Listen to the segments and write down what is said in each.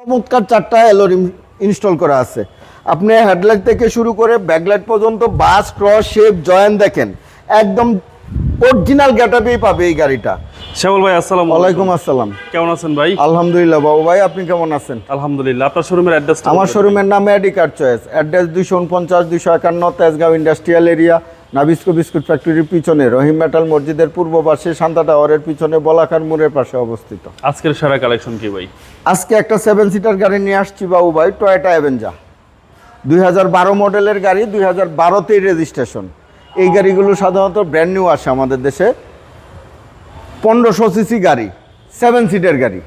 চমৎকার চারটা এলোর ইনস্টল করা আছে। আপনি হেডলাইট থেকে শুরু করে ব্যাকলাইট পর্যন্ত বাস ক্রস শেপ জয়েন দেখেন। একদম অরিজিনাল গেটাপেই পাবে এই গাড়িটা। শ্যামল ভাই আসসালামু আলাইকুম। আসসালাম। কেমন আছেন ভাই? আলহামদুলিল্লাহ বাবু ভাই আপনি কেমন আছেন? আলহামদুলিল্লাহ। আপনার শোরুমের অ্যাড্রেস আমার শোরুমের নাম এডি কার চয়েস অ্যাড্রেস দুইশো উনপঞ্চাশ দুইশো একান্ন Tejgaon industrial area Nabisco biscuit ফ্যাক্টরির পিছনে রহিম মেটাল মসজিদের পূর্ব পাশে শান্তা টাওয়ারের পিছনে বলাকার মোড়ের পাশে অবস্থিত। আজকের সারা কালেকশন কি ভাই? আজকে একটা সেভেন সিটার গাড়ি নিয়ে আসছি বাবু ভাই টয়োটা অ্যাভেঞ্জা। দুই হাজার বারো মডেলের গাড়ি দুই হাজার বারোতেই রেজিস্ট্রেশন। এই গাড়িগুলো সাধারণত ব্র্যান্ড নিউ আসে আমাদের দেশে। পনেরোশো সিসি গাড়ি সেভেন সিটের গাড়ি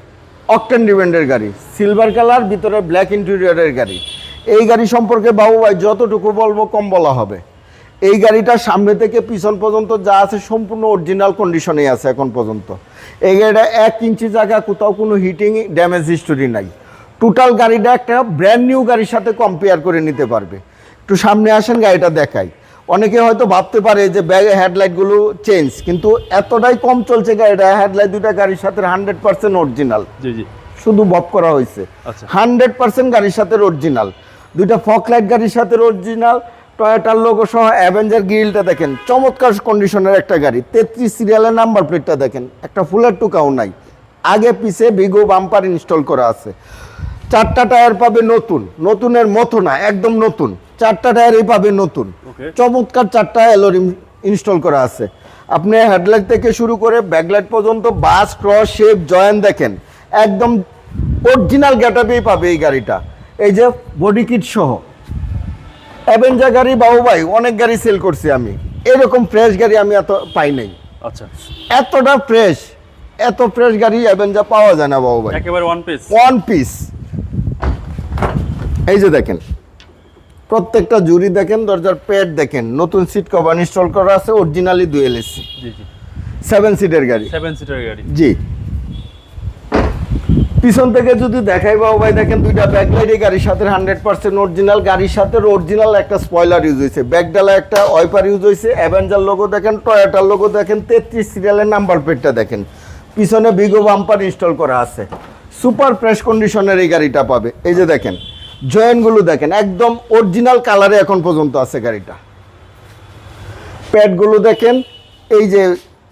অকটেন ডিপেন্ডের গাড়ি সিলভার কালার ভিতরে ব্ল্যাক ইন্টেরিয়রের গাড়ি। এই গাড়ি সম্পর্কে বাবু ভাই যতটুকু বলব কম বলা হবে। এই গাড়িটা সামনে থেকে পিছন পর্যন্ত যা আছে সম্পূর্ণ অরিজিনাল কন্ডিশনেই আছে এখন পর্যন্ত। এই গাড়িটা এক ইঞ্চি জায়গা কোথাও কোনো হিটিং ড্যামেজ হিস্টোরি নাই। টোটাল গাড়িটা একটা ব্র্যান্ড নিউ গাড়ির সাথে কম্পেয়ার করে নিতে পারবে। একটু সামনে আসেন গাড়িটা দেখাই। অনেকে হয়তো ভাবতে পারে যে ব্যাগে হেডলাইটগুলো চেঞ্জ কিন্তু এতটাই কম চলছে গাড়িটা হেডলাইট দুটা গাড়ির সাথে হান্ড্রেড পার্সেন্ট অরিজিনাল জি জি। শুধু বপ করা হয়েছে। আচ্ছা। হান্ড্রেড পার্সেন্ট গাড়ির সাথে অরিজিনাল দুইটা ফক লাইট গাড়ির সাথে অরিজিনাল টয়োটার লোগো সহ অ্যাভেঞ্জার গ্রিলটা দেখেন। চমৎকার কন্ডিশনের একটা গাড়ি। তেত্রিশ সিরিয়ালের নাম্বার প্লেটটা দেখেন। একটা ফুলের টুকাও নাই। আগে পিছে বিগো বাম্পার ইনস্টল করা আছে। চারটা টায়ার পাবে নতুন। নতুনের মতো না একদম নতুন। চারটা টায়ারই পাবে নতুন। চমৎকার চারটা এলোর ইনস্টল করা আছে। আপনি হেডলাইট থেকে শুরু করে ব্যাকলাইট পর্যন্ত বাস ক্রস শেপ জয়েন দেখেন। একদম অরিজিনাল গেটাপেই পাবে এই গাড়িটা। এই যে বডি কিট সহ। অ্যাভেঞ্জার গাড়ি বাবু ভাই অনেক গাড়ি সেল করছি আমি। এরকম ফ্রেশ গাড়ি আমি এত পাই নাই। আচ্ছা। এতটা ফ্রেশ এত ফ্রেশ গাড়ি অ্যাভেঞ্জার পাওয়া যায় না বাবু ভাই একেবারে ওয়ান পিস ওয়ান পিস এই যে দেখেন প্রত্যেকটা জুরি দেখেন দরজার পেট দেখেন নতুন সিট কভার ইনস্টল করা আছে অরিজিনালি দুয়েল এসি জি জি। সেভেন সিটের গাড়ি। সেভেন সিটার গাড়ি। জি। পিছন থেকে যদি দেখাই, বাবু ভাই, দেখেন দুইটা ব্যাকলাইট এই গাড়ির সাথে হান্ড্রেড পার্সেন্ট অরিজিনাল গাড়ির সাথে অরিজিনাল একটা স্পয়লার ইউজ হয়েছে। ব্যাকডালা একটা ওয়াইপার ইউজ হয়েছে অ্যাভেঞ্জার লোগো দেখেন টয়োটার লোগো দেখেন, তেত্রিশ সিরিয়ালের নাম্বার প্লেটটা দেখেন। পিছনে বিগো বাম্পার ইনস্টল করা আছে। সুপার ফ্রেশ কন্ডিশনের এই গাড়িটা পাবে। এই যে দেখেন জয়েন্টগুলো দেখেন, একদম অরিজিনাল কালারে এখন পর্যন্ত আছে গাড়িটা। প্যাডগুলো দেখেন, এই যে,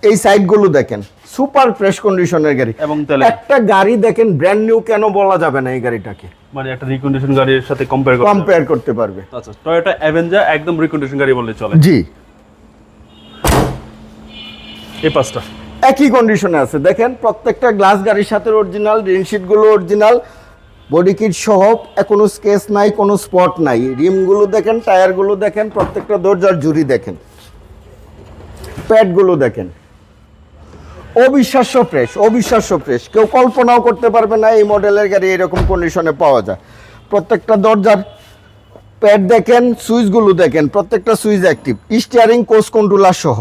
এই সাইডগুলো দেখেন। সুপার ফ্রেশ কন্ডিশনের গাড়ি। এবং একটা গাড়ি দেখেন ব্র্যান্ড নিউ কেন বলা যাবে না এই গাড়িটাকে? মানে একটা রিকন্ডিশন গাড়ির সাথে কম্পেয়ার কম্পেয়ার করতে পারবে। আচ্ছা টয়োটা অ্যাভেঞ্জার একদম রিকন্ডিশন গাড়ি বললে চলে। জি। এই পাঁচটা। একই কন্ডিশনে আছে। দেখেন প্রত্যেকটা গ্লাস গাড়ির সাথে অরিজিনাল রিনশিটগুলো অরিজিনাল বডি কিট সহ কোনো স্কেচ নাই কোনো স্পট নাই। রিমগুলো দেখেন টায়ারগুলো দেখেন প্রত্যেকটা দরজার জুরি দেখেন। প্যাডগুলো দেখেন। অবিশ্বাস্য ফ্রেশ অবিশ্বাস্য ফ্রেশ কেউ কল্পনাও করতে পারবে না এই মডেলের গাড়ি এরকম কন্ডিশনে পাওয়া যায়। প্রত্যেকটা দরজার প্যাড দেখেন সুইচগুলো দেখেন প্রত্যেকটা সুইচ অ্যাক্টিভ স্টিয়ারিং কোচ কন্ট্রোলার সহ।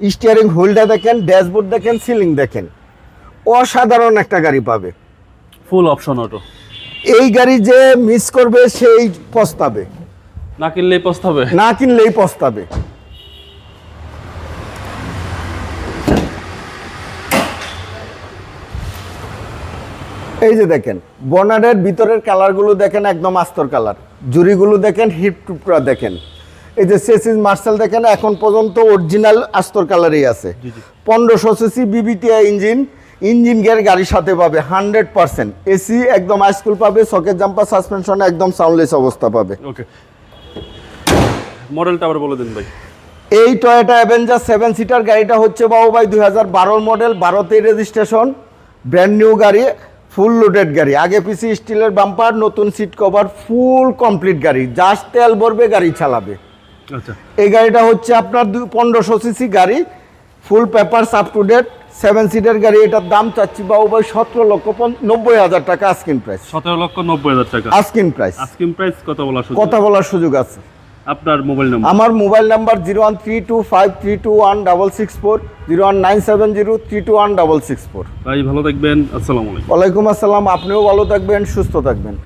স্টিয়ারিং হুইলটা দেখেন ড্যাশবোর্ড দেখেন সিলিং দেখেন। অসাধারণ একটা গাড়ি পাবে। ফুল অপশন অটো এই গাড়ি যে মিস করবে সেই পস্তাবে। না কিনলেই পস্তাবে। না কিনলেই পস্তাবে। এই যে দেখেন বনারের ভিতরের কালারগুলো দেখেন একদম আস্তর কালার। জুরিগুলো দেখেন হিট টুকরা দেখেন। এই যে সেসিস মার্শাল দেখেন এখন পর্যন্ত অরিজিনাল আস্তর কালারই আছে। পনেরোশো CC VVTi engine engine gear গাড়ির সাথে পাবে হান্ড্রেড পার্সেন্ট এসি একদম হাইস্কুল পাবে সকেট জাম্পার সাসপেনশন একদম সাউন্ডলেস অবস্থা পাবে। ওকে মডেলটা আবার বলে দিন ভাই। এই টয়োটা অ্যাভেঞ্জার সেভেন সিটার গাড়িটা হচ্ছে বাবু ভাই দুই হাজার বারোর মডেল বারোতেই রেজিস্ট্রেশন ব্র্যান্ড নিউ গাড়ি ফুল লোডেড গাড়ি। আগে পিসি স্টিলের বাম্পার নতুন সিট কভার ফুল কমপ্লিট গাড়ি। জাস্ট তেল ভরবে গাড়ি চালাবে। আচ্ছা। এই গাড়িটা হচ্ছে আপনার পনেরোশো সিসি গাড়ি। Full paper up to date seven সিটের গাড়ি। এটার দাম চাচ্ছি বাবু ভাই সতেরো লক্ষ নব্বই হাজার টাকা আস্কিন প্রাইস সতেরো লক্ষ নব্বই হাজার টাকা। আস্কিন প্রাইস আস্কিম প্রাইস কথা বলা শুধু কথা বলার সুযোগ আছে। আপনার মোবাইল নাম্বার? আমার mobile number zero one three two five three two one double six four zero one nine seven zero three two one double six four. ভাই ভালো থাকবেন। আসসালামু আলাইকুম। ওয়ালাইকুম আসসালাম। আপনিও ভালো থাকবেন সুস্থ থাকবেন।